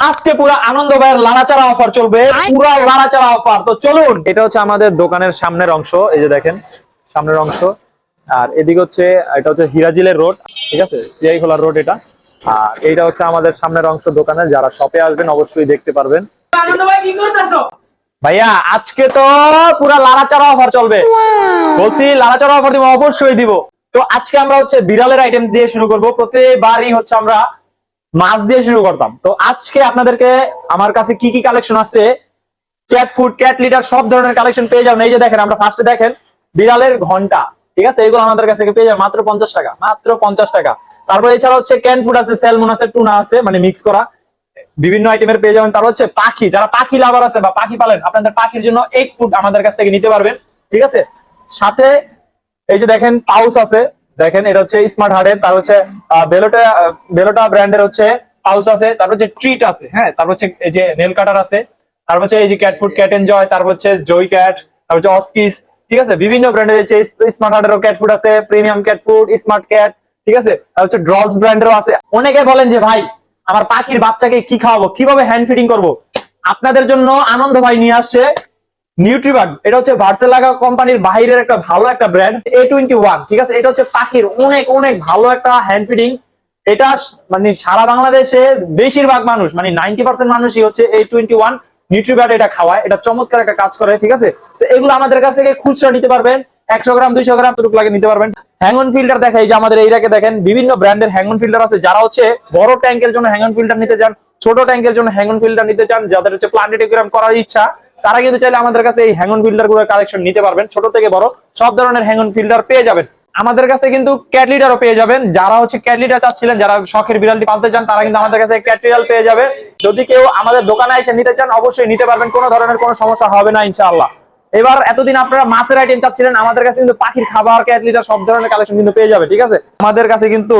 আজকে পুরো আনন্দ ভাইয়ের লাড়াচাড়া অফার চলবে পুরো লাড়াচাড়া অফার তো চলুন। এটা হচ্ছে আমাদের দোকানের সামনের অংশ এই যে দেখেন সামনের অংশ। আর এদিকে হচ্ছে এটা হচ্ছে হিরাজিলের রোড ঠিক আছে? জিআই খোলার রোড এটা। আর এইটা হচ্ছে আমাদের সামনের অংশ দোকানে যারা শপে আসবেন অবশ্যই দেখতে পারবেন। আনন্দ ভাই কি করতেছো? ভাইয়া আজকে তো পুরো লাড়াচাড়া অফার চলবে। বলছি লাড়াচাড়া অফার দিব অবশ্যই দিব। তো আজকে আমরা হচ্ছে বিড়ালের আইটেম দিয়ে শুরু করব। প্রতিবারই হচ্ছে আমরা মাছ দিয়ে শুরু করতাম। তো আজকে আপনাদেরকে আমার কাছে কি কি কালেকশন আছে? ক্যাট ফুড ক্যাট লিটার সব ধরনের কালেকশন পেয়ে যাবেন। এই যে দেখেন, আমরা ফার্স্টে দেখেন, বিড়ালের ঘণ্টা। ঠিক আছে? এগুলো আমাদের কাছ পেয়ে যাবেন মাত্র পঞ্চাশ টাকা, মাত্র পঞ্চাশ টাকা। তারপর এছাড়া হচ্ছে ক্যান ফুড আছে স্যালমন আছে টুনা আছে মানে মিক্স করা। বিভিন্ন আইটেমের পেয়ে যাবেন। তারপর হচ্ছে পাখি। যারা পাখি লাভার আছে বা পাখি পালেন, আপনাদের পাখির জন্য এক ফুড আমাদের কাছ থেকে নিতে পারবেন। ঠিক আছে? সাথে এই যে দেখেন, পাউস আছে। দেখেন, এটা হচ্ছে স্মার্ট হার্টের তার হচ্ছে বেলোটা বেলোটা ব্র্যান্ডের হচ্ছে পাউস আছে, তারপর হচ্ছে ট্রিট আছে হ্যাঁ? তারপর হচ্ছে এই যে নেল কাটার আছে, তারপর হচ্ছে এই যে ক্যাট ফুড ক্যাট এনজয় তারপর হচ্ছে জয় ক্যাট তারপর হচ্ছে অস্কিস ঠিক আছে? বিভিন্ন ব্র্যান্ডের হচ্ছে স্মার্ট হার্টেরও ক্যাট ফুড আছে premium cat food smart cat ঠিক আছে? তারপর হচ্ছে ড্রগস ব্র্যান্ডেরও আছে। অনেকে বলেন যে, ভাই, আমার পাখির বাচ্চাকে কি খাওয়াবো? কীভাবে হ্যান্ড ফিডিং করব? আপনাদের জন্য আনন্দ ভাই নিয়ে আসছে নিউট্রিবাগ এটা হচ্ছে ভার্সেলাগা কোম্পানির বাইরের একটা ভালো একটা ব্র্যান্ড এ টোয়েন্টি ওয়ান ঠিক আছে? এটা হচ্ছে পাখির অনেক অনেক ভালো একটা হ্যান্ড ফিডিং এটা মানে সারা বাংলাদেশে বেশিরভাগ মানুষ মানে নাইনটি পার্সেন্ট মানুষই হচ্ছে এ টোয়েন্টি ওয়ান নিউট্রিবাগ এটা খাওয়ায়। এটা চমৎকার একটা কাজ করে, ঠিক আছে? তো এগুলো আমাদের কাছ থেকে খুচরা নিতে পারবেন। একশো গ্রাম, দুইশো গ্রাম টুক লাগে নিতে পারবেন। হ্যাঙ্গন ফিল্টার দেখা যে আমাদের এইটাকে দেখেন, বিভিন্ন ব্র্যান্ডের হ্যাঙ্গন ফিল্টার আছে। যারা হচ্ছে বড় ট্যাঙ্কের জন্য হ্যাঙ্গন ফিল্টার নিতে চান, ছোট ট্যাঙ্কের জন্য হ্যাঙ্গন ফিল্টার নিতে চান, যাদের হচ্ছে প্লান্টেড একুয়ারিয়াম করার ইচ্ছা তারা কিন্তু চাইলে আমাদের কাছে এই হ্যাঙ্গন ফিল্টারগুলোর কালেকশন নিতে পারবেন। ছোট থেকে বড়, সব ধরনের হ্যাঙ্গন ফিল্টার পেয়ে যাবেন। আমাদের কাছে কিন্তু ক্যাট লিটারও পেয়ে যাবেন। যারা হচ্ছে ক্যাট লিটার চাচ্ছিলেন, যারা শখের বিড়ালটি পালতে চান, তারা কিন্তু আমাদের কাছে ক্যাটলিটার পেয়ে যাবে। যদি কেউ আমাদের দোকানে এসে নিতে চান, অবশ্যই নিতে পারবেন। কোনো ধরনের কোনো সমস্যা হবে না, ইনশাআল্লাহ। এবার এতদিন আপনারা মাছের আইটেম চাচ্ছিলেন, আমাদের কাছে কিন্তু পাখির খাবার ক্যাট লিটার সব ধরনের কালেকশন কিন্তু পেয়ে যাবে, ঠিক আছে? আমাদের কাছে কিন্তু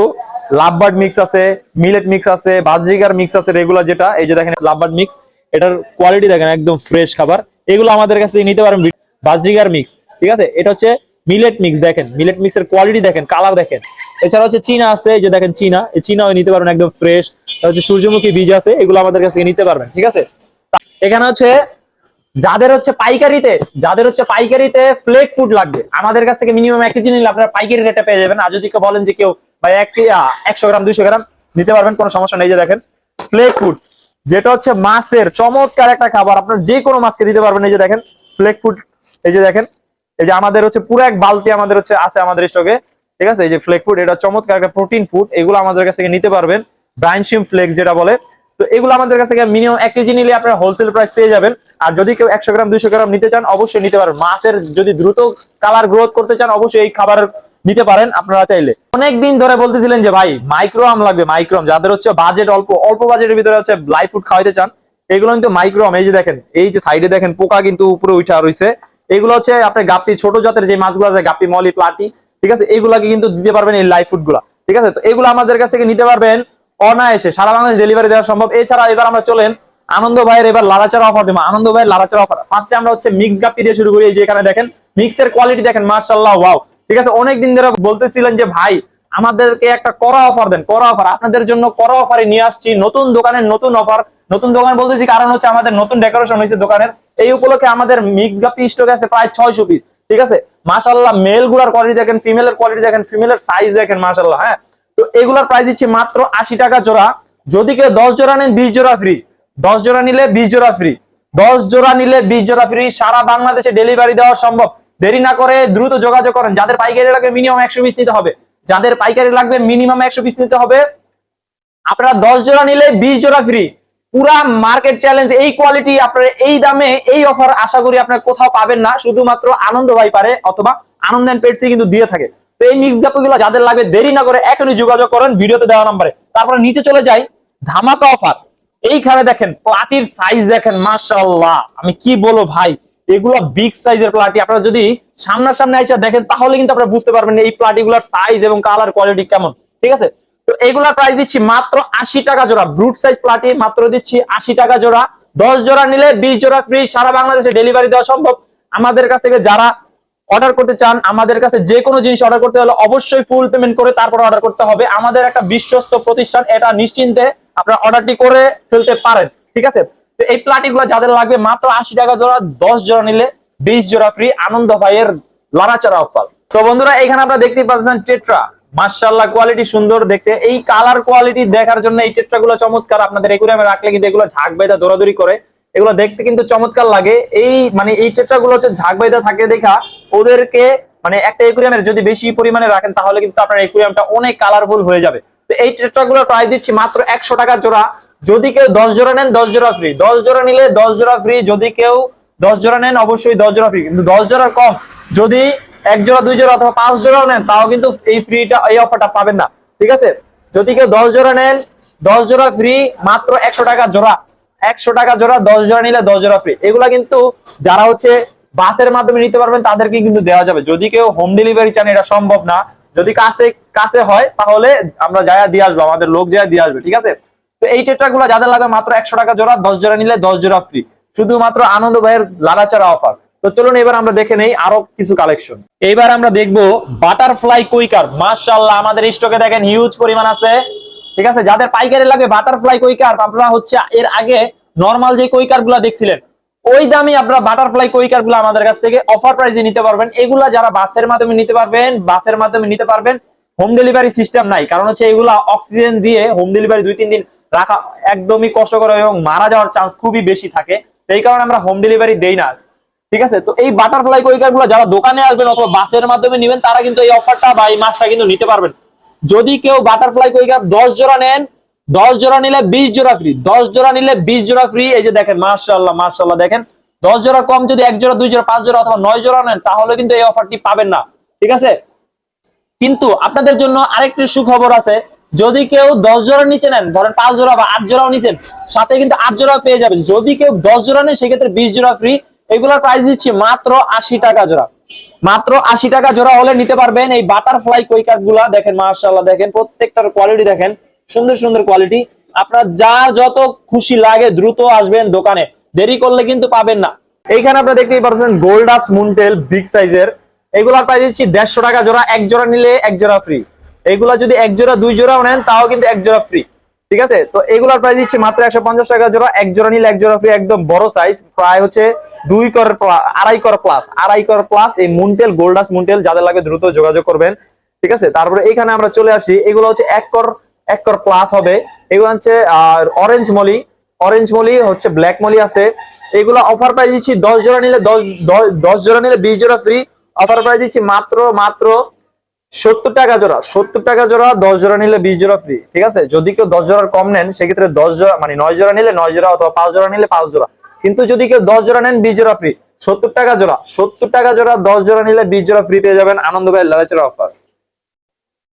লাভবার্ড মিক্স আছে মিলেট মিক্স আছে বাজরিগার মিক্স আছে রেগুলার যেটা, এই যে দেখেন, লাভবার্ড মিক্স এটার কোয়ালিটি দেখেন, একদম ফ্রেশ খাবার। এগুলো আমাদের কাছে নিতে পারেন বাজরিগার মিক্স ঠিক আছে? এটা হচ্ছে মিলেট মিক্স দেখেন মিলেট মিক্সের কোয়ালিটি দেখেন কালার দেখেন। এছাড়া হচ্ছে চীনা আছে যে দেখেন চীনা, এই চীনাও নিতে পারবেন একদম ফ্রেশ হচ্ছে সূর্যমুখী বীজ আছে, এগুলো আমাদের কাছে নিতে পারবেন, ঠিক আছে? এখানে হচ্ছে যাদের হচ্ছে পাইকারিতে, যাদের হচ্ছে পাইকারিতে ফ্লেক ফুড লাগবে, আমাদের কাছ থেকে মিনিমাম এক কেজি নিলে আপনারা পাইকারি রেটে পেয়ে যাবেন। আর যদি কেউ বলেন যে কেউ, ভাই, এক একশো গ্রাম, দুইশো গ্রাম, নিতে পারবেন, কোনো সমস্যা নেই যে দেখেন ফ্লেক ফুড যেটা হচ্ছে মাছের চমৎকার একটা খাবার। আপনার যে কোনো মাছকে দিতে পারবেন। এই যে দেখেন ফ্লেক ফুড এই যে দেখেন, এই যে আমাদের হচ্ছে পুরো এক বালতি আমাদের হচ্ছে আছে আমাদের স্টকে ঠিক আছে? এই যে ফ্লেক ফুড এটা চমৎকার একটা প্রোটিন ফুড এগুলো আমাদের কাছ থেকে নিতে পারবেন। ব্রাইনশিম ফ্লেক্স যেটা বলে। তো এগুলো আমাদের কাছ থেকে মিনিমাম এক কেজি নিলে আপনারা হোলসেল প্রাইস পেয়ে যাবেন। আর যদি কেউ একশো গ্রাম, দুইশো গ্রাম নিতে চান, অবশ্যই নিতে পারবেন। মাছের যদি দ্রুত কালার গ্রোথ করতে চান, অবশ্যই এই খাবার নিতে পারেন আপনারা চাইলে। অনেকদিন ধরে বলতেছিলেন যে, ভাই মাইক্রোআম লাগবে মাইক্রোআম যাদের হচ্ছে বাজেট অল্প অল্প বাজেটের ভিতরে হচ্ছে লাইফ ফুড খাওয়াইতে চান, এগুলো কিন্তু মাইক্রোআম এই যে দেখেন, এই যে সাইডে দেখেন, পোকা কিন্তু উপরে উঠা রয়েছে এগুলো হচ্ছে আপনার গাপ্পি, ছোট জাতের যে মাছগুলো আছে, গাপ্পি, মলি, প্লাটি, ঠিক আছে? এগুলাকে কিন্তু দিতে পারবেন এই লাইফ ফুডগুলা, ঠিক আছে? তো এগুলো আমাদের কাছ থেকে নিতে পারবেন অনায়াসে। সারা বাংলাদেশ ডেলিভারি দেওয়া সম্ভব। এছাড়া এবার আমরা চলেন, আনন্দ ভাইয়ের এবার লালাচার অফার দেবো। আনন্দ ভাইয়ের লালাচার অফার ফার্স্টে আমরা হচ্ছে মিক্স গাপ্পি দিয়ে শুরু করি। এই যে এখানে দেখেন মিক্সের কোয়ালিটি দেখেন মার্শাল্লাহ ওয়াও ঠিক আছে, অনেকদিন ধরে বলতেছিলেন যে, ভাই, আমাদেরকে একটা করা অফার দেন করা অফার আপনাদের জন্য করা অফারে নিয়ে আসছি, নতুন দোকানের নতুন অফার নতুন দোকান বলতেছি কারণ হচ্ছে আমাদের নতুন ডেকোরেশন হয়েছে দোকানের, এই উপলক্ষে আমাদের মিক্স গাপি স্টক আছে প্রায় ছয়শো পিস ঠিক আছে? মাশাল্লাহ মেলগুলার কোয়ালিটি দেখেন ফিমেলের কোয়ালিটি দেখেন ফিমেলের সাইজ দেখেন মাশাল্লাহ হ্যাঁ? তো এগুলার প্রাইস দিচ্ছি মাত্র আশি টাকা জোড়া, যদি কেউ দশ জোড়া নেন, বিশ জোড়া ফ্রি দশ জোড়া নিলে বিশ জোড়া ফ্রি দশ জোড়া নিলে বিশ জোড়া ফ্রি সারা বাংলাদেশে ডেলিভারি দেওয়া সম্ভব। দেরি না করে দ্রুত যোগাযোগ করেন। যাদের পাইকারি লাগবে মিনিমাম একশো পিস নিতে হবে। যাদের পাইকারি লাগবে মিনিমাম একশো পিস নিতে হবে। আপনারা দশ জোড়া নিলে বিশ জোড়া ফ্রি পুরা মার্কেট চ্যালেঞ্জ এই কোয়ালিটি আপনারা এই দামে এই অফার আশা করি আপনারা কোথাও পাবেন না। শুধুমাত্র আনন্দ ভাই পারে অথবা আনন্দ এন্ড পেটসি কিন্তু দিয়ে থাকে। তো এই মিক্সগুলো যাদের লাগবে দেরি না করে এখনই যোগাযোগ করেন ভিডিওতে দেওয়া নাম্বারে। তারপরে নিচে চলে যাই, ধামাকা অফার এইখানে দেখেন প্লাটির সাইজ দেখেন, মাশাআল্লাহ। আমি কি বলব ভাই? এগুলো বিগ সাইজের প্লাটি আপনারা যদি সামনাসামনি এসে দেখেন, তাহলে কিন্তু আপনারা বুঝতে পারবেন এই প্লাটিগুলোর সাইজ এবং কালার কোয়ালিটি কেমন। ঠিক আছে? তো এগুলা প্রাইস দিচ্ছি মাত্র আশি টাকা জোড়া। ব্রুট সাইজ প্লাটি মাত্র দিচ্ছি আশি টাকা জোড়া। দশ জোড়া নিলে বিশ জোড়া ফ্রি সারা বাংলাদেশে ডেলিভারি দেওয়া সম্ভব। আমাদের কাছ থেকে যারা অর্ডার করতে চান, আমাদের কাছে যে কোনো জিনিস অর্ডার করতে হলে অবশ্যই ফুল পেমেন্ট করে তারপর অর্ডার করতে হবে। আমাদের একটা বিশ্বস্ত প্রতিষ্ঠান, এটা নিশ্চিন্তে আপনারা অর্ডারটি করে ফেলতে পারেন। ঠিক আছে? এই প্লাটি গুলো যাদের লাগবে মাত্র আশি টাকা জোড়া, দশ জোড়া নিলে বিশ জোড়া ফ্রি আনন্দ ভাইয়ের লাড়াচাড়া অফার। তো বন্ধুরা, এখানে আপনারা দেখতে পাচ্ছেন টেট্রা। মার্শাল্লাহ কোয়ালিটি সুন্দর দেখতে। এই কালার কোয়ালিটি দেখার জন্য এই টেট্রা গুলো চমৎকার। আপনাদের একুরিয়ামে রাখলে কিন্তু এগুলো ঝাঁক বেঁধে দৌড়াদৌড়ি করে। এগুলো দেখতে কিন্তু চমৎকার লাগে। এই মানে এই টেট্রা গুলো হচ্ছে ঝাঁক বেঁধে থাকে দেখা, ওদেরকে মানে একটা একুরিয়ামের যদি বেশি পরিমাণে রাখেন, তাহলে কিন্তু আপনার একুরিয়ামটা অনেক কালারফুল হয়ে যাবে। তো এই টেট্রা গুলো প্রাইস দিচ্ছি মাত্র একশো টাকা জোড়া। যদি কেউ দশ জোড়া নেন দশ জোড়া ফ্রি দশ জোড়া নিলে দশ জোড়া ফ্রি যদি কেউ দশ জোড়া নেন অবশ্যই দশ জোড়া ফ্রি কিন্তু দশ জোড়ার কম যদি এক জোড়া দুই জোড়া অথবা পাঁচ জোড়াও নেন তাও কিন্তু এই ফ্রিটা এই অফারটা পাবেন না ঠিক আছে যদি কেউ দশ জোড়া নেন দশ জোড়া ফ্রি মাত্র একশো টাকা জোড়া একশো টাকা জোড়া দশ জোড়া নিলে দশ জোড়া ফ্রি এগুলা কিন্তু যারা হচ্ছে বাসের মাধ্যমে নিতে পারবেন তাদেরকে কিন্তু দেওয়া যাবে যদি কেউ হোম ডেলিভারি চান এটা সম্ভব না যদি কাছে কাছে হয় তাহলে আমরা যায়া দিয়ে আসব আমাদের লোক যায়া দিয়ে আসবে ঠিক আছে তো এই টেট্রা গুলো যাদের লাগবে মাত্র একশো টাকা জোড়া, দশ জোড়া নিলে দশ জোড়া ফ্রি শুধুমাত্র আনন্দ ভাইয়ের লালাচারা অফার তো চলুন এবার আমরা দেখে নেই আরও কিছু কালেকশন এবার আমরা দেখব বাটারফ্লাই কুইকার। মার্শাল্লাহ আমাদের স্টকে দেখেন হিউজ পরিমাণ আছে। ঠিক আছে? যাদের পাইকারি লাগবে বাটারফ্লাই কুইকার, আপনারা হচ্ছে এর আগে নর্মাল যে কুইকারগুলা দেখছিলেন, ওই দামে আপনারা বাটারফ্লাই কুইকারগুলো আমাদের কাছ থেকে অফার প্রাইসে নিতে পারবেন। এগুলা যারা বাসের মাধ্যমে নিতে পারবেন, বাসের মাধ্যমে নিতে পারবেন হোম ডেলিভারি সিস্টেম নাই। কারণ হচ্ছে এগুলা অক্সিজেন দিয়ে হোম ডেলিভারি দুই, তিন দিন রাখা একদমই কষ্টকর এবং মারা যাওয়ার চান্স খুবই বেশি থাকে। এই কারণে আমরা হোম ডেলিভারি দেই না। ঠিক আছে? তো এই বাটারফ্লাই কুইকারগুলো যারা দোকানে আসবেন অথবা বাসের মাধ্যমে নেবেন, তারা কিন্তু এই অফারটা বা এই মাছটা কিন্তু নিতে পারবেন। যদি কেউ বাটারফ্লাই কুইকার দশ জোড়া নেন, দশ জোড়া নিলে বিশ জোড়া ফ্রি দশ জোড়া নিলে বিশ জোড়া ফ্রি এই যে দেখেন মার্শাল্লাহ মার্শাল্লাহ দেখেন। দশ জোড়া কম যদি এক জোড়া, দুই জোড়া, পাঁচ জোড়া অথবা নয় জোড়া নেন, তাহলে কিন্তু এই অফারটি পাবেন না। ঠিক আছে? কিন্তু আপনাদের জন্য আরেকটি সুখবর আছে। যদি কেউ দশ জোড়া নিচে নেন, ধরেন পাঁচ জোড়া বা আট জোড়াও নিচেন সাথে কিন্তু আট জোড়া পেয়ে যাবেন। যদি কেউ দশ জোড়া নেন, সেক্ষেত্রে বিশ জোড়া ফ্রি এগুলোর প্রাইস দিচ্ছি মাত্র আশি টাকা জোড়া। মাত্র আশি টাকা জোড়া হলে নিতে পারবেন এই বাটারফ্লাই কৈকারগুলা। দেখেন মার্শাল্লাহ দেখেন, প্রত্যেকটার কোয়ালিটি দেখেন। সুন্দর সুন্দর কোয়ালিটি আপনার যা যত খুশি লাগে দ্রুত আসবেন দোকানে। দেরি করলে কিন্তু পাবেন না। এইখানে আপনারা দেখতেই পাচ্ছেন গোল্ডাস মুনটেল বিগ সাইজের এগুলার প্রাইস দিচ্ছি দেড়শো টাকা জোড়া। এক জোড়া নিলে এক জোড়া ফ্রি এগুলা যদি এক জোড়া, দুই জোড়াও নেন, তাও কিন্তু এক জোড়া ফ্রি ঠিক আছে? তো এগুলার প্রাইস দিচ্ছি মাত্র একশো পঞ্চাশ টাকা জোড়া, এক জোড়া নিলে এক জোড়া ফ্রি একদম বড় সাইজ প্রায় হচ্ছে দুই কর আড়াই কর প্লাস আড়াই কর প্লাস এই মুনটেল গোল্ডাস মুনটেল যাদের লাগে দ্রুত যোগাযোগ করবেন। ঠিক আছে? তারপরে এখানে আমরা চলে আসি, এগুলো হচ্ছে এক কর এক কর প্লাস হবে। এগুলো হচ্ছে অরেঞ্জ মলি অরেঞ্জ মলি হচ্ছে ব্ল্যাক মলি আছে। এগুলো অফার প্রাইস দিচ্ছি দশ জোড়া নিলে দশ- দশ জোড়া নিলে বিশ জোড়া ফ্রি অফার প্রাইস দিচ্ছি মাত্র মাত্র সত্তর টাকা জোড়া, সত্তর টাকা জোড়া, দশ জোড়া নিলে বিশ জোড়া ফ্রি ঠিক আছে? যদি কেউ দশ জোড়ার কম নেন, সেক্ষেত্রে দশ জোড়া মানে নয় জোড়া নিলে নয় জোড়া অথবা পাঁচ জোড়া নিলে পাঁচ জোড়া। কিন্তু যদি কেউ দশ জোড়া নেন, বিশ জোড়া ফ্রি সত্তর টাকা জোড়া, সত্তর টাকা জোড়া, দশ জোড়া নিলে বিশ জোড়া ফ্রি পেয়ে যাবেন আনন্দ ভাই লালাচের অফার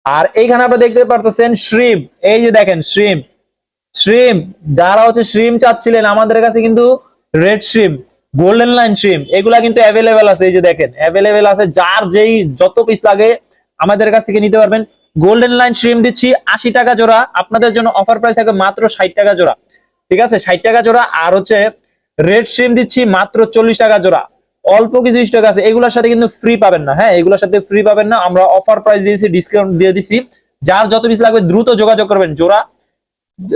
আর এইখানে আপনারা দেখতে পারতেছেন শ্রিম এই যে দেখেন শ্রিম শ্রিম যারা হচ্ছে শ্রিম চাচ্ছিলেন, আমাদের কাছে কিন্তু red shrimp golden line shrimp এগুলা কিন্তু অ্যাভেলেবেল আছে, এই যে দেখেন অ্যাভেলেবেল আছে, যার যেই যত পিস লাগে আমাদের কাছ থেকে নিতে পারবেন। গোল্ডেন লাইন শ্রিম দিচ্ছি, আশি টাকা জোড়া। আপনাদের জন্য অফার প্রাইস থাকবে মাত্র ষাট টাকা জোড়া। ঠিক আছে? ষাট টাকা জোড়া। আর হচ্ছে রেড শ্রিম দিচ্ছি, মাত্র চল্লিশ টাকা জোড়া। অল্প কিছু স্টক আছে। এগুলোর সাথে কিন্তু ফ্রি পাবেন না। হ্যাঁ এগুলোর সাথে ফ্রি পাবেন না। আমরা অফার প্রাইস দিয়েছি ডিসকাউন্ট দিয়ে দিছি। যার যত পিস লাগবে দ্রুত যোগাযোগ করবেন। জোড়া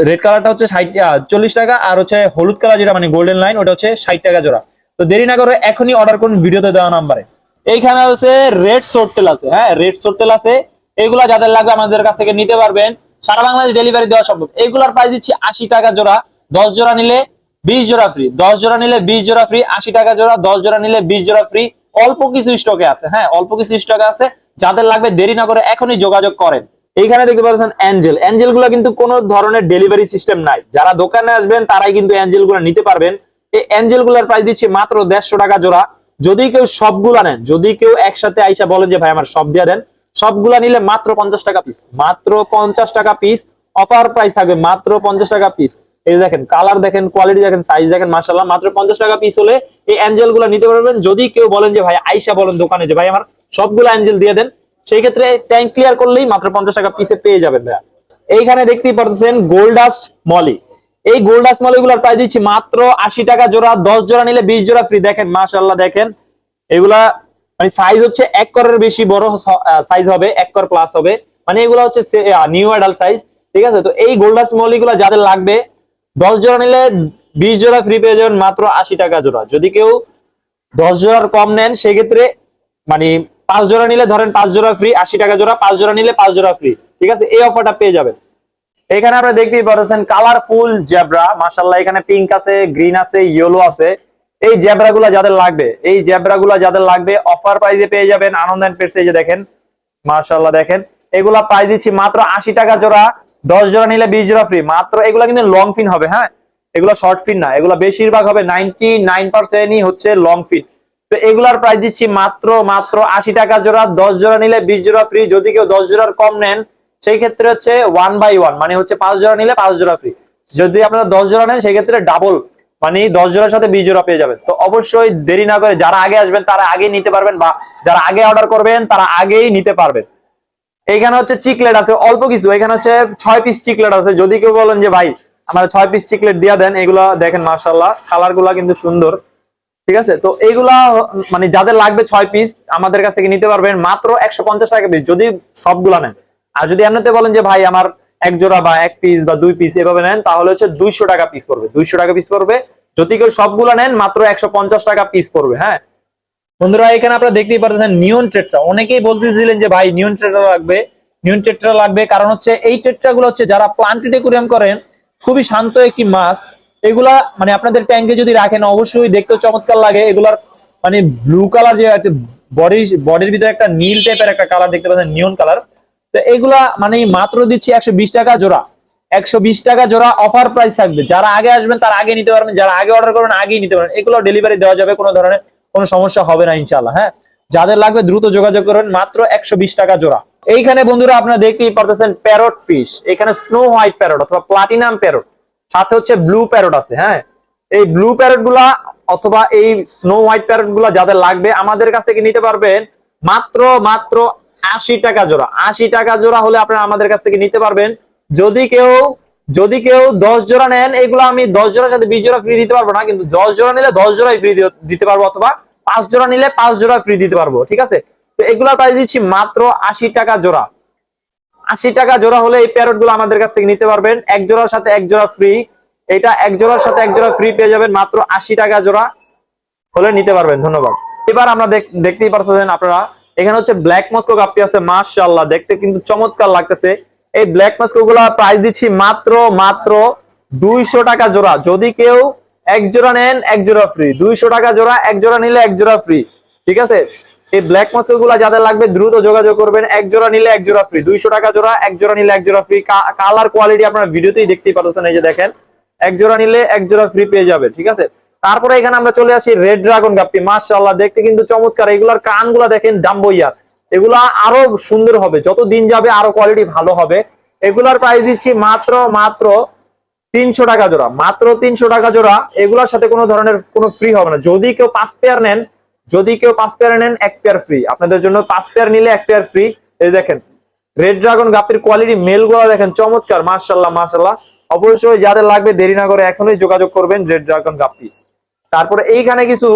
রেড কালারটা হচ্ছে ষাট চল্লিশ টাকা। আর হচ্ছে হলুদ কালার যেটা মানে গোল্ডেন লাইন ওটা হচ্ছে ষাট টাকা জোড়া। তো দেরি না করে এখনই অর্ডার করুন, ভিডিওতে দেওয়া নাম্বারে এইখানে হচ্ছে রেড সোর্টেল আছে হ্যাঁ? রেড সোর্টেল আছে। এগুলা যাদের লাগবে আমাদের কাছ থেকে নিতে পারবেন। সারা বাংলাদেশ ডেলিভারি দেওয়া সম্ভব। এগুলার প্রাইস দিচ্ছি আশি টাকা জোড়া, দশ জোড়া নিলে বিশ জোড়া ফ্রি দশ জোড়া নিলে বিশ জোড়া ফ্রি আশি টাকা জোড়া, দশ জোড়া নিলে বিশ জোড়া ফ্রি অল্প কিছু স্টকে আছে হ্যাঁ? অল্প কিছু স্টকে আছে। যাদের লাগবে দেরি না করে এখনই যোগাযোগ করেন। এইখানে দেখতে পাচ্ছেন অ্যাঞ্জেল অ্যাঞ্জেলগুলো কিন্তু কোনো ধরনের ডেলিভারি সিস্টেম নাই। যারা দোকানে আসবেন, তারাই কিন্তু অ্যাঞ্জেলগুলো নিতে পারবেন। এই অ্যাঞ্জেলগুলার প্রাইস দিচ্ছি মাত্র দেড়শো টাকা জোড়া। যদি কেউ সবগুলা নেন, যদি কেউ একসাথে আইসা বলেন যে, ভাই, আমার সব দিয়ে দেন, সবগুলা নিলে মাত্র পঞ্চাশ টাকা পিস মাত্র পঞ্চাশ টাকা পিস অফার প্রাইস থাকবে মাত্র পঞ্চাশ টাকা পিস এই দেখেন কালার দেখেন কোয়ালিটি দেখেন সাইজ দেখেন মার্শাল্লাহ মাত্র পঞ্চাশ টাকা পিস হলে এই অ্যাঞ্জেলগুলা নিতে পারবেন। যদি কেউ বলেন যে, ভাই, আইসা বলেন দোকানে যে, ভাই, আমার সবগুলো অ্যাঞ্জেল দিয়ে দেন সেই ক্ষেত্রে ট্যাঙ্ক ক্লিয়ার করলেই মাত্র পঞ্চাশ টাকা পিসে পেয়ে যাবেন ভাইয়া। এইখানে দেখতেই পাচ্ছেন গোল্ডাস্ট মলি এই গোল্ডাস্ট মলি গুলার প্রাইস দিচ্ছি মাত্র আশি টাকা জোড়া, দশ জোড়া নিলে বিশ জোড়া ফ্রি দেখেন মাশাল্লাহ দেখেন। এগুলা মানে সাইজ হচ্ছে এক করের বেশি বড় সাইজ হবে, এক কর প্লাস হবে। মানে এগুলা হচ্ছে নিউ অ্যাডাল্ট সাইজ ঠিক আছে? তো এই গোল্ডাস মলিগুলো যাদের লাগবে, দশ জোড়া নিলে বিশ জোড়া ফ্রি পেয়ে যাবেন মাত্র আশি টাকা জোড়া। যদি কেউ দশ জোড়ার কম নেন, সেক্ষেত্রে মানে পাঁচ জোড়া নিলে ধরেন পাঁচ জোড়া ফ্রি আশি টাকা জোড়া, পাঁচ জোড়া নিলে পাঁচ জোড়া ফ্রি ঠিক আছে? এই অফারটা পেয়ে যাবেন। এখানে আপনারা দেখতেই পাচ্ছেন কালারফুল জেব্রা মাশাল্লাহ এখানে পিঙ্ক আছে গ্রিন আছে ইয়েলো আছে। এই জেব্রা যাদের লাগবে, এই জেব্রা যাদের লাগবে অফার প্রাইজে পেয়ে যাবেন, আনন্দ এন্ড যে দেখেন মাশাল্লাহ দেখেন। এগুলা প্রাইস দিচ্ছি মাত্র আশি টাকা জোড়া, দশ জোড়া নিলে বিশ জোড়া ফ্রি মাত্র এগুলা কিন্তু লং ফিন হবে হ্যাঁ? এগুলা শর্ট ফিন না, এগুলা বেশিরভাগ হবে নাইনটি নাইন পার্সেন্টই হচ্ছে লং ফিন তো এগুলার প্রাইস দিচ্ছি মাত্র মাত্র আশি টাকা জোড়া, দশ জোড়া নিলে বিশ জোড়া ফ্রি যদি কেউ দশ জোড়ার কম নেন সেই ক্ষেত্রে হচ্ছে ওয়ান বাই ওয়ান মানে হচ্ছে পাঁচ জোড়া নিলে পাঁচ জোড়া ফ্রি যদি আপনারা দশ জোড়া নেন, সেই ক্ষেত্রে ডাবল মানে দশ জোড়ার সাথে বিশ জোড়া পেয়ে যাবেন। তো অবশ্যই দেরি না করে যারা আগে আসবেন, তারা আগে নিতে পারবেন বা যারা আগে অর্ডার করবেন, তারা আগেই নিতে পারবেন। এইখানে হচ্ছে চিকলেট আছে, অল্প কিছু। এখানে হচ্ছে ছয় পিস চিকলেট আছে। যদি কেউ বলেন যে, ভাই, আমার ছয় পিস চিকলেট দিয়ে দেন, এগুলা দেখেন মার্শাল্লাহ কালারগুলা কিন্তু সুন্দর। ঠিক আছে? তো এইগুলা মানে যাদের লাগবে ছয় পিস আমাদের কাছ থেকে নিতে পারবেন। মাত্র একশো পঞ্চাশ টাকা পিস যদি সবগুলা নেন। আর যদি এমনিতে বলেন যে ভাই আমার এক জোড়া বা এক পিস বা দুই পিস এভাবে নেন, তাহলে হচ্ছে দুইশো টাকা পিস পড়বে, দুইশো টাকা পিস পড়বে। যদি কেউ সবগুলা নেন, মাত্র একশো পঞ্চাশ টাকা পিস পড়বে হ্যাঁ? বন্ধুরা, এখানে আপনারা দেখতেই পাচ্ছেন নিয়ন ট্রেটটা অনেকেই বলতেছিলেন যে ভাই নিয়ন ট্রেটটা লাগবে নিয়ন ট্রেটটা লাগবে, কারণ হচ্ছে এই ট্রেটটা গুলো হচ্ছে যারা প্লান্টেড একুরিয়াম করেন, খুবই শান্ত একটি মাছ। এগুলা মানে আপনাদের ট্যাঙ্কে যদি রাখেন, অবশ্যই দেখতে চমৎকার লাগে। এগুলার মানে ব্লু কালার যে বডি বডির ভিতরে একটা নীল টাইপের একটা কালার দেখতে পাচ্ছেন নিয়ন কালার তো এগুলা মানে মাত্র দিচ্ছি একশো বিশ টাকা জোড়া। একশো বিশ টাকা জোড়া অফার প্রাইস থাকবে। যারা আগে আসবেন, তারা আগে নিতে পারবেন। যারা আগে অর্ডার করবেন, আগেই নিতে পারবেন। এগুলো ডেলিভারি দেওয়া যাবে, কোনো ধরনের কোনো সমস্যা হবে না ইনশাল্লাহ হ্যাঁ? যাদের লাগবে দ্রুত যোগাযোগ করবেন, মাত্র একশো বিশ টাকা জোড়া। এইখানে বন্ধুরা আপনারা দেখতেই পারতেছেন প্যারট ফিশ এখানে স্নো হোয়াইট প্যারট অথবা প্লাটিনাম প্যারট সাথে হচ্ছে ব্লু প্যারট আছে হ্যাঁ? এই ব্লু প্যারটগুলা অথবা এই স্নো হোয়াইট প্যারটগুলা যাদের লাগবে, আমাদের কাছ থেকে নিতে পারবেন মাত্র মাত্র আশি টাকা জোড়া। আশি টাকা জোড়া হলে আপনারা আমাদের কাছ থেকে নিতে পারবেন। যদি কেউ যদি কেউ দশ জোড়া নেন, এগুলো আমি দশ জোড়ার সাথে বিশ জোড়া ফ্রি দিতে পারব না, কিন্তু দশ জোড়া নিলে দশ জোড়াই ফ্রি দিতে পারব অথবা পাঁচ জোড়া নিলে পাঁচ জোড়া ফ্রি দিতে পারব, ঠিক আছে? তো এগুলোর প্রাইস দিচ্ছি মাত্র আশি টাকা জোড়া। আশি টাকা জোড়া হলে এই প্যারট আমাদের কাছ থেকে নিতে পারবেন। এক জোড়ার সাথে এক জোড়া ফ্রি এটা এক জোড়ার সাথে এক জোড়া ফ্রি পেয়ে যাবেন মাত্র আশি টাকা জোড়া হলে নিতে পারবেন, ধন্যবাদ। এবার আমরা দেখ- দেখতেই পারছেন আপনারা এখানে হচ্ছে ব্ল্যাক মস্কো কাপটি আছে মাশাআল্লাহ দেখতে কিন্তু চমৎকার লাগতেছে এই ব্ল্যাক মস্কো গুলা প্রাইস দিচ্ছি মাত্র মাত্র দুইশো টাকা জোড়া যদি কেউ এক জোড়া নেন এক জোড়া ফ্রি দুইশো টাকা জোড়া এক জোড়া নিলে এক জোড়া ফ্রি ঠিক আছে এই ব্ল্যাক মস্কো গুলা যাদের লাগবে দ্রুত যোগাযোগ করবেন এক জোড়া নিলে এক জোড়া ফ্রি দুইশো টাকা জোড়া এক জোড়া নিলে এক জোড়া ফ্রি কালার কোয়ালিটি আপনার ভিডিওতেই দেখতেই পাচ্ছেন এই যে দেখেন এক জোড়া নিলে এক জোড়া ফ্রি পেয়ে যাবে ঠিক আছে তারপরে এখানে আমরা চলে আসি রেড ড্রাগন গাপ্পি। মাশাআল্লাহ, দেখতে কিন্তু চমৎকার। এগুলার কানগুলা দেখেন ডাম্বইয়ার। এগুলা আরও সুন্দর হবে। যত দিন যাবে আরও কোয়ালিটি ভালো হবে। এগুলার প্রাইস দিচ্ছি মাত্র মাত্র তিনশো টাকা জোড়া। মাত্র তিনশো টাকা জোড়া। এগুলার সাথে কোনো ধরনের কোনো ফ্রি হবে না। যদি কেউ পাঁচ পেয়ার নেন, যদি কেউ পাঁচ পেয়ার নেন, এক পেয়ার ফ্রি আপনাদের জন্য পাঁচ পেয়ার নিলে এক পেয়ার ফ্রি এই দেখেন রেড ড্রাগন গাপির কোয়ালিটি মেলগুলো দেখেন চমৎকার। মার্শাল্লাহ মার্শাল্লাহ অবশ্যই যাদের লাগবে দেরি না করে এখনই যোগাযোগ করবেন রেড ড্রাগন গাপ্পি। তারপরে এইখানে কিছু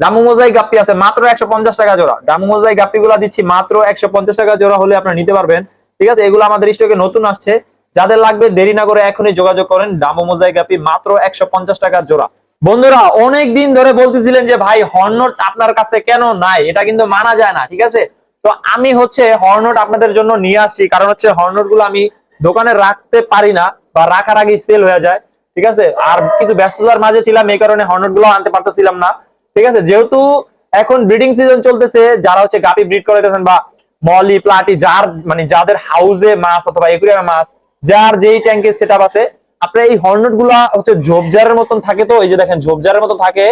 ডামু মোজাই গাপ্পি আছে, মাত্র একশো পঞ্চাশ টাকা জোড়া। ডামু মোজাই গাপ্পি গুলা দিচ্ছি মাত্র একশো পঞ্চাশ টাকা জোড়া হলে আপনারা নিতে পারবেন। ঠিক আছে? এগুলো আমাদের স্টকে নতুন আসছে। যাদের লাগবে দেরি না করে এখনই যোগাযোগ করেন। ডামু মোজাই গাপ্পি মাত্র একশো পঞ্চাশ টাকা জোড়া। বন্ধুরা, অনেক দিন ধরে বলতেছিলেন যে, ভাই হর্নট আপনার কাছে কেন নাই? এটা কিন্তু মানা যায় না, ঠিক আছে? তো আমি হচ্ছে হর্নট আপনাদের জন্য নিয়ে আসছি। কারণ হচ্ছে হর্নটগুলো আমি দোকানে রাখতে পারি না বা রাখার আগে সেল হয়ে যায়। ঠিক আছে? আর কিছু ব্যস্ততার মাঝে ছিলাম, এই কারণে হর্নটগুলো আনতে পারতেছিলাম না। ঠিক আছে? যেহেতু এখন ব্রিডিং সিজন চলতেছে, যারা হচ্ছে গাপি ব্রিড করাইতেছেন বা মলি, প্লাটি, যার মানে যাদের হাউসে মাছ অথবা একুরিয়ামে মাছ, যার যেই ট্যাঙ্কের সেট আছে, আপনার এই হর্নটগুলা হচ্ছে ঝোপঝাড়ের মতন থাকে তো, এই যে দেখেন ঝোপঝাড়ের মতন থাকে।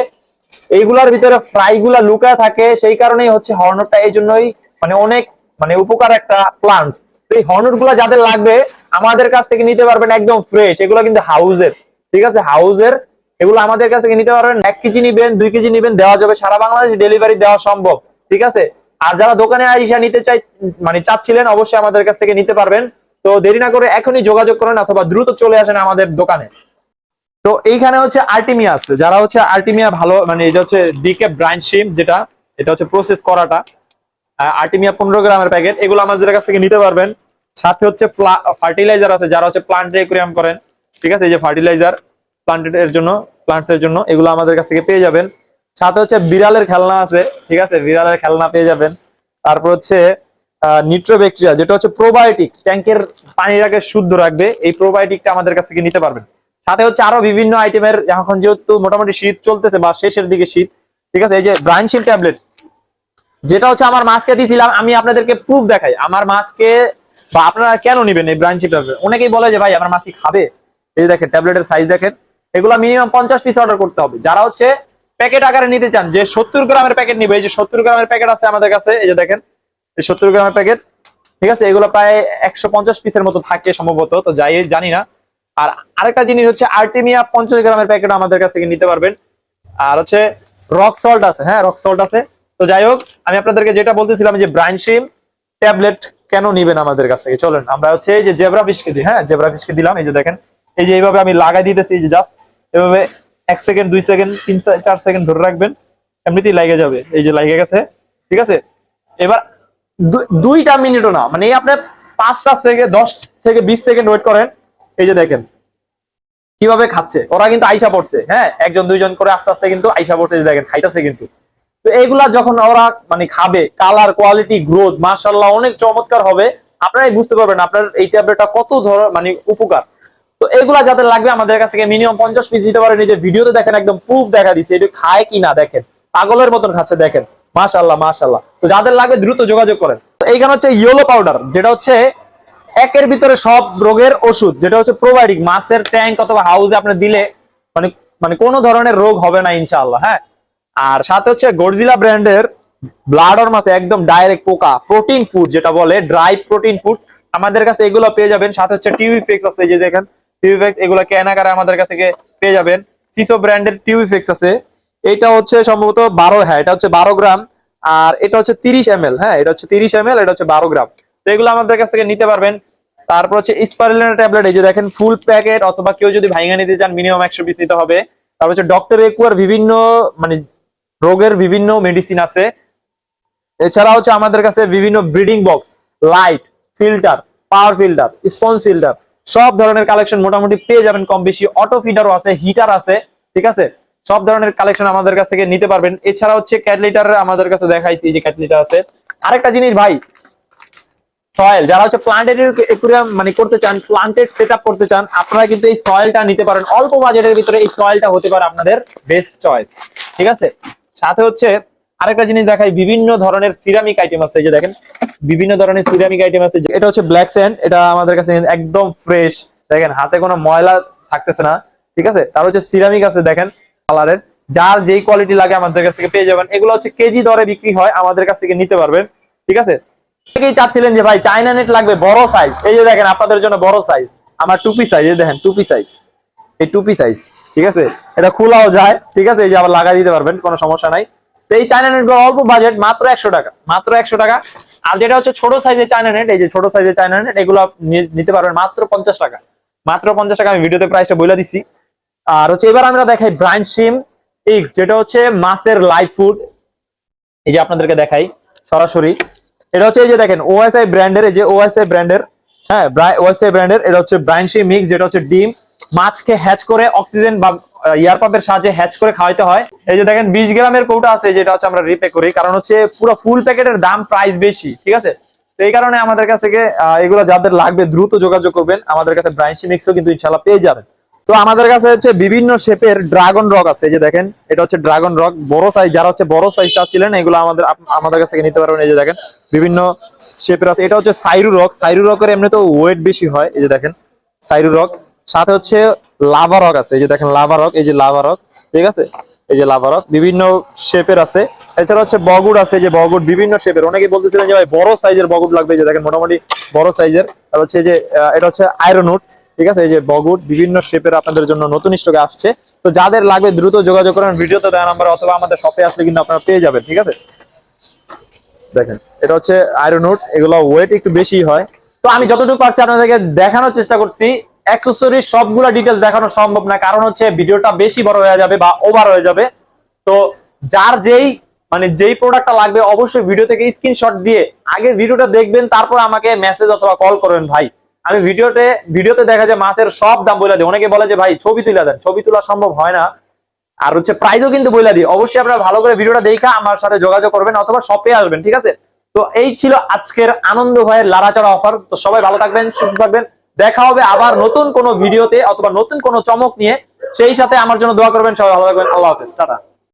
এইগুলার ভিতরে ফ্রাই গুলা লুকায় থাকে, সেই কারণেই হচ্ছে হর্নটটা এই জন্যই মানে অনেক মানে উপকার একটা প্লান্টস এই হর্নটগুলা যাদের লাগবে, আমাদের কাছ থেকে নিতে পারবেন একদম ফ্রেশ এগুলো কিন্তু হাউসের ঠিক আছে? হাউসের এগুলো আমাদের কাছ নিতে পারবেন। এক কেজি নিবেন, দুই কেজি নিবেন, দেওয়া যাবে। সারা বাংলাদেশ ডেলিভারি দেওয়া সম্ভব। ঠিক আছে? আর যারা দোকানে আইসা নিতে চাই মানে চাচ্ছিলেন, অবশ্যই আমাদের কাছ থেকে নিতে পারবেন। তো দেরি না করে এখনই যোগাযোগ করেন অথবা দ্রুত চলে আসেন আমাদের দোকানে। তো এইখানে হচ্ছে আর্টিমিয়াস যারা হচ্ছে আর্টিমিয়া ভালো মানে এটা হচ্ছে ডিকে ব্রাইন শিম যেটা, এটা হচ্ছে প্রসেস করাটা। আর্টিমিয়া পনেরো গ্রামের প্যাকেট এগুলো আমাদের কাছ থেকে নিতে পারবেন। সাথে হচ্ছে ফার্টিলাইজার আছে, যারা হচ্ছে প্লান্ট একুরিয়াম করেন। ঠিক আছে, এই যে ফার্টিলাইজার প্লান্টের জন্য প্লান্টস এর জন্য, এগুলো আমাদের কাছ থেকে পেয়ে যাবেন। সাথে হচ্ছে বিড়ালের খেলনা আছে, ঠিক আছে, বিড়ালের খেলনা পেয়ে যাবেন। তারপর হচ্ছে নিট্রোব্যাকটেরিয়া, যেটা হচ্ছে প্রোবায়োটিক ট্যাঙ্কের পানিটাকে শুদ্ধ রাখবে, এই প্রোবায়োটিকটা আমাদের কাছ থেকে নিতে পারবেন। সাথে হচ্ছে আরও বিভিন্ন আইটেমের এখন যেহেতু মোটামুটি শীত চলতেছে বা শেষের দিকে শীত, ঠিক আছে, এই যে ব্রাইনশিল ট্যাবলেট যেটা হচ্ছে আমার মাছকে দিয়েছিলাম আমি আপনাদেরকে প্রুফ দেখাই। আমার মাছকে বা আপনারা কেন নেবেন এই ব্রাঞ্চি ট্যাবলেট অনেকেই বলে যে, ভাই, আমার কি খাবে? এই দেখেন ট্যাবলেটের সাইজ দেখেন, এগুলো মিনিমাম পঞ্চাশ পিস অর্ডার করতে হবে। যারা হচ্ছে প্যাকেট আকারে নিতে চান, যে সত্তর গ্রামের প্যাকেট নিবে, এই যে সত্তর গ্রামের প্যাকেট আছে আমাদের কাছে, এই যে দেখেন, এই সত্তর গ্রামের প্যাকেট ঠিক আছে? এগুলো প্রায় একশো পঞ্চাশ পিসের মতো থাকে সম্ভবত, তো যাই জানি না। আর আরেকটা জিনিস হচ্ছে আর্টিমিয়া পঞ্চাশ গ্রামের প্যাকেট আমাদের কাছ থেকে নিতে পারবেন। আর হচ্ছে রক সল্ট আছে হ্যাঁ রক সল্ট আছে। তো যাই হোক, আমি আপনাদেরকে যেটা বলতেছিলাম, যে ব্রাইন ব্রাইনশিম ট্যাবলেট কেন নিবেন আমাদের কাছ থেকে? চলেন, আমরা হচ্ছে এই যে জেব্রা ফিশকে দিই হ্যাঁ জেব্রা ফিশকে দিলাম, এই যে দেখেন এই যে এইভাবে আমি লাগাই দিতেছি, এই যে জাস্ট এভাবে এক সেকেন্ড দুই সেকেন্ড তিন চার সেকেন্ড ধরে রাখবেন, এমনিতেই লাগে যাবে। এই যে লাগে গেছে, ঠিক আছে? এবার দুইটা মিনিটও না মানে আপনার পাঁচটা থেকে দশ থেকে বিশ সেকেন্ড ওয়েট করেন। এই যে দেখেন, কীভাবে খাচ্ছে। ওরা কিন্তু আইসা পড়ছে হ্যাঁ? একজন, দুইজন করে আস্তে আস্তে কিন্তু আইসা পড়ছে যে দেখেন, খাইতেছে কিন্তু। তো এইগুলা যখন ওরা মানে খাবে কালার কোয়ালিটি গ্রোথ মার্শাল্লাহ অনেক চমৎকার হবে। আপনারাই বুঝতে পারবেন আপনার এই ট্যাবলেটটা কত ধর মানে উপকার। তো এগুলা যাদের লাগবে আমাদের কাছ থেকে মিনিমাম পঞ্চাশ পিস দিতে পারেন। যে ভিডিওতে দেখেন একদম প্রুফ দেখা দিচ্ছে এটা খায় কি না দেখেন। পাগলের মতন খাচ্ছে দেখেন। মাশাল্লাহ মাশাল্লাহ তো যাদের লাগবে দ্রুত যোগাযোগ করেন। তো এইখানে হচ্ছে ইয়েলো পাউডার যেটা হচ্ছে একের ভিতরে সব রোগের ওষুধ, যেটা হচ্ছে প্রোবায়োটিক মাছের ট্যাঙ্ক অথবা হাউসে আপনি দিলে মানে মানে কোনো ধরনের রোগ হবে না ইনশাআল্লাহ হ্যাঁ? আর সাথে হচ্ছে গডজিলা ব্র্যান্ডের ব্লাড ব্লাডর মাছে একদম ডাইরেক্ট পোকা প্রোটিন ফুড যেটা বলে ড্রাই প্রোটিন ফুড আমাদের কাছে এগুলো পেয়ে যাবেন। সাথে হচ্ছে টিভি ফিক্স আছে যে দেখেন। টিভি ফিক্স এগুলো কেনাকারে আমাদের কাছে থেকে পেয়ে যাবেন। সিসো ব্র্যান্ডের টিভি ফিক্স আছে। এটা হচ্ছে সম্ভবত বারো হ্যাঁ এটা হচ্ছে বারো গ্রাম। আর এটা হচ্ছে তিরিশ এম হ্যাঁ এটা হচ্ছে তিরিশ এম এটা হচ্ছে বারো গ্রাম। তো এগুলো আমাদের কাছ থেকে নিতে পারবেন। তারপর হচ্ছে স্পাইরুলিনা ট্যাবলেট এই যে দেখেন ফুল প্যাকেট অথবা কেউ যদি ভাইঙা নিতে চান মিনিমাম একশো পিস নিতে হবে। তারপর হচ্ছে ডক্টর একুয়ার বিভিন্ন মানে রোগের বিভিন্ন মেডিসিন আছে। এছাড়া হচ্ছে আমাদের কাছে বিভিন্ন breeding box light filter power filter sponge filter সব ধরনের কালেকশন মোটামুটি পেয়ে যাবেন, কম বেশি। অটো ফিডারও আছে হিটার আছে, ঠিক আছে? সব ধরনের কালেকশন আমাদের কাছ থেকে নিতে পারবেন। এছাড়া হচ্ছে ক্যাটলিটার আমাদের কাছে দেখাইছি যে ক্যাটলিটার আছে। আরেকটা জিনিস ভাই সয়েল যারা হচ্ছে প্লান্টেড একুরিয়াম মানে করতে চান প্লান্টেড সেট করতে চান, আপনারা কিন্তু এই সয়েলটা নিতে পারেন। অল্প বাজেটের ভিতরে এই সয়েলটা হতে পারে আপনাদের বেস্ট চয়েস ঠিক আছে? সাথে হচ্ছে আরেকটা জিনিস দেখাই, বিভিন্ন ধরনের সিরামিক আইটেম আছে, এই যে দেখেন, বিভিন্ন ধরনের সিরামিক আইটেম আছে এটা হচ্ছে ব্ল্যাক স্যান্ড এটা আমাদের কাছে একদম ফ্রেশ দেখেন, হাতে কোনো ময়লা থাকতেছে না, ঠিক আছে? তার হচ্ছে সিরামিক আছে, দেখেন কালারের যার যেই কোয়ালিটি লাগে আমাদের কাছ থেকে পেয়ে যাবেন। এগুলো হচ্ছে কেজি দরে বিক্রি হয়, আমাদের কাছ থেকে নিতে পারবেন, ঠিক আছে? অনেকেই চাচ্ছিলেন যে, ভাই চাইনা নেট লাগবে বড় সাইজ এই যে দেখেন, আপনাদের জন্য বড় সাইজ আমার টুপি সাইজ এই দেখেন, টুপি সাইজ এই টুপি সাইজ ঠিক আছে? এটা খোলাও যায়, ঠিক আছে? এই যে আবার লাগাই দিতে পারবেন, কোনো সমস্যা নাই। এই চাইনা নেট অল্প বাজেট মাত্র একশো টাকা, মাত্র একশো টাকা। আর যেটা হচ্ছে ছোট সাইজের চাইনা নেট এই যে ছোট সাইজের চাইনা নেট এগুলো নিতে পারবেন মাত্র পঞ্চাশ টাকা। মাত্র পঞ্চাশ টাকা, আমি ভিডিওতে প্রাইসটা বলে দিছি। আর হচ্ছে এবার আমরা দেখাই ব্রাইন সিম এক্স যেটা হচ্ছে মাছের লাইভ ফুড এই যে আপনাদেরকে দেখাই, সরাসরি। এটা হচ্ছে এই যে দেখেন ওএসআই ব্র্যান্ডের এই যে ওএসআই ব্র্যান্ডের হ্যাঁ ওএসআই ব্র্যান্ডের এটা হচ্ছে ব্রাইনশি মিক্স যেটা হচ্ছে ডিম, মাছকে হ্যাচ করে অক্সিজেন বা ইয়ার পাম্পের সাহায্যে হ্যাচ করে খাওয়াইতে হয়। এই যে দেখেন, বিশ গ্রামের কৌটা আছে, যেটা হচ্ছে আমরা রিপে করি। কারণ হচ্ছে পুরো ফুল প্যাকেটের দাম প্রাইস বেশি, ঠিক আছে? তো এই কারণে আমাদের কাছ এগুলো যাদের লাগবে দ্রুত যোগাযোগ করবেন। আমাদের কাছে ব্রাইনশি মিক্সও কিন্তু ইনশাল্লাহ পেয়ে যাবেন। তো আমাদের কাছে হচ্ছে বিভিন্ন শেপের ড্রাগন রক আছে যে দেখেন, এটা হচ্ছে ড্রাগন রক বড় সাইজ যারা হচ্ছে বড় সাইজ চাচ্ছিলেন, এগুলো আমাদের আমাদের কাছ নিতে পারবেন। এই যে দেখেন, বিভিন্ন শেপের আছে। এটা হচ্ছে সাইরু রক সাইরু রকের এমনি তো ওয়েট বেশি হয়, এই যে দেখেন সাইরু রক সাথে হচ্ছে লাভা রক আছে, এই যে দেখেন লাভা রক এই যে লাভা রক ঠিক আছে? এই যে লাভা রক বিভিন্ন শেপের আছে। এছাড়া হচ্ছে বগুড আছে যে বগুড, বিভিন্ন শেপের অনেকে বলতেছিলেন যে ভাই, বড় সাইজের বগুড লাগবে যে দেখেন মোটামুটি বড় সাইজের আর হচ্ছে যে এটা হচ্ছে আয়রনুট ঠিক আছে? এই যে বগুড, বিভিন্ন শেপের আপনাদের জন্য নতুন স্টকে আসছে। তো যাদের লাগবে দ্রুত যোগাযোগ করেন, ভিডিওতে দেওয়া নাম্বার অথবা আমাদের শপে আসলে কিন্তু আপনারা পেয়ে যাবেন, ঠিক আছে? দেখেন, এটা হচ্ছে আয়রন আয়রনুট এগুলো ওয়েট একটু বেশি হয়। তো আমি যতটুকু পারছি আপনাদেরকে দেখানোর চেষ্টা করছি। অ্যাক্সেসরি সবগুলা ডিটেলস দেখানো সম্ভব না, কারণ হচ্ছে ভিডিওটা বেশি বড় হয়ে যাবে বা ওভার হয়ে যাবে। তো যার যেই মানে যেই প্রোডাক্টটা লাগবে, অবশ্যই ভিডিও থেকে স্ক্রিনশট দিয়ে আগে ভিডিওটা দেখবেন, তারপর আমাকে মেসেজ অথবা কল করবেন ভাই। আমি ভিডিওতে ভিডিওতে দেখা যায় মাছের সব দাম বলে দিই। অনেকে বলে যে, ভাই, ছবি তুলে দেন। ছবি তোলা সম্ভব হয় না। আর হচ্ছে প্রাইজও কিন্তু বলে দিই। অবশ্যই আপনারা ভালো করে ভিডিওটা দেখা, আমার সাথে যোগাযোগ করবেন অথবা শপে আসবেন, ঠিক আছে? তো এই ছিল আজকের আনন্দ ভাইয়ের লারাচারা অফার তো সবাই ভালো থাকবেন, সুস্থ থাকবেন। দেখা হবে আবার নতুন কোনো ভিডিওতে অথবা নতুন কোনো চমক নিয়ে। সেই সাথে আমার জন্য দোয়া করবেন, সবাই ভালো থাকবেন, আল্লাহ হাফেজ, টাটা।